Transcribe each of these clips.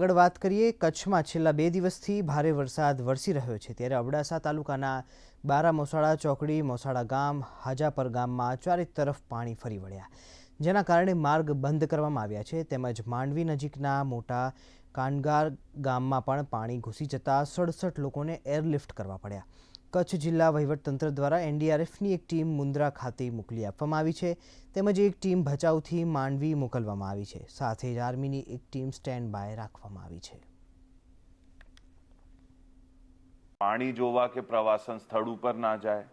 આગળ વાત કરીએ, કચ્છમાં છેલ્લા બે દિવસથી ભારે વરસાદ વરસી રહ્યો છે. ત્યારે અબડાસા તાલુકાના બારા મોસાળા ચોકડી, મોસાળા ગામ, હાજાપર ગામમાં ચારે તરફ પાણી ફરી વળ્યા. જેના કારણે માર્ગ બંધ કરવામાં આવ્યા છે. તેમજ માંડવી નજીકના મોટા કાનગાર ગામમાં પણ પાણી ઘૂસી જતા સડસઠ લોકોને એરલિફ્ટ કરવા પડ્યા. કચ્છ જિલ્લા વહીવટતંત્ર દ્વારા એનડીઆરએફની એક ટીમ મુન્દ્રા ખાતે મોકલી આપવામાં આવી છે. તેમજ એક ટીમ ભચાઉથી માંડવી મોકલવામાં આવી છે. સાથે જ આર્મીની એક ટીમ સ્ટેન્ડ બાય રાખવામાં આવી છે. પાણી જોવા કે પ્રવાસન સ્થળ ઉપર ના જાય,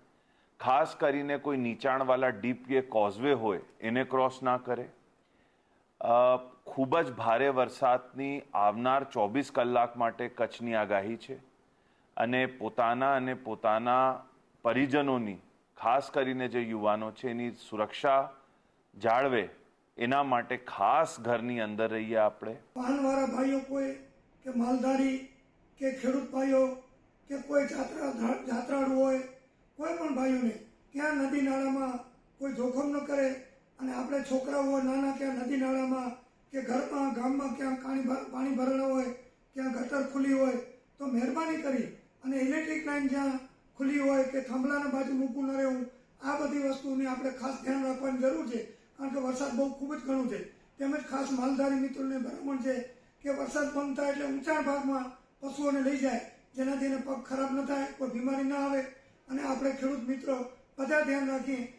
ખાસ કરીને કોઈ નીચાણવાળા ડીપ કે કોઝવે હોય, એને ક્રોસ ના કરે. ખૂબ જ ભારે વરસાદની આવનાર ચોવીસ કલાક માટે કચ્છની આગાહી છે. અને પોતાના અને પોતાના પરિજનોની, ખાસ કરીને જે યુવાનો છે, એની સુરક્ષા જાળવે. એના માટે ખાસ ઘરની અંદર રહીએ આપણે. વાહનવાળા ભાઈઓ કોઈ, કે માલધારી, કે ખેડૂત ભાઈઓ, કે કોઈ જાત્રા જાત્રાળુ હોય, કોઈ પણ ભાઈઓને ત્યાં નદી નાળામાં કોઈ જોખમ ન કરે અને આપણે છોકરાઓ નાના ક્યાં નદી નાળામાં, કે ઘરમાં, ગામમાં ક્યાં પાણી ભરેલા હોય ક્યાં ગટર ખુલી હોય, તો મહેરબાની કરી અને ઇલેક્ટ્રિક લાઇન જ્યાં ખુલ્લી હોય કે થાંભલાના બાજુ મૂકવું ન રહેવું આ બધી વસ્તુની આપણે ખાસ ધ્યાન રાખવાની જરૂર છે. કારણ કે વરસાદ બહુ ખૂબ જ ઘણું છે. તેમજ ખાસ માલધારી મિત્રોને ભલામણ છે કે વરસાદ બંધ થાય એટલે ઊંચા ભાગમાં પશુઓને લઈ જાય, જેનાથી એને પગ ખરાબ ન થાય, કોઈ બીમારી ન આવે. અને આપણે ખેડૂત મિત્રો બધા ધ્યાન રાખીએ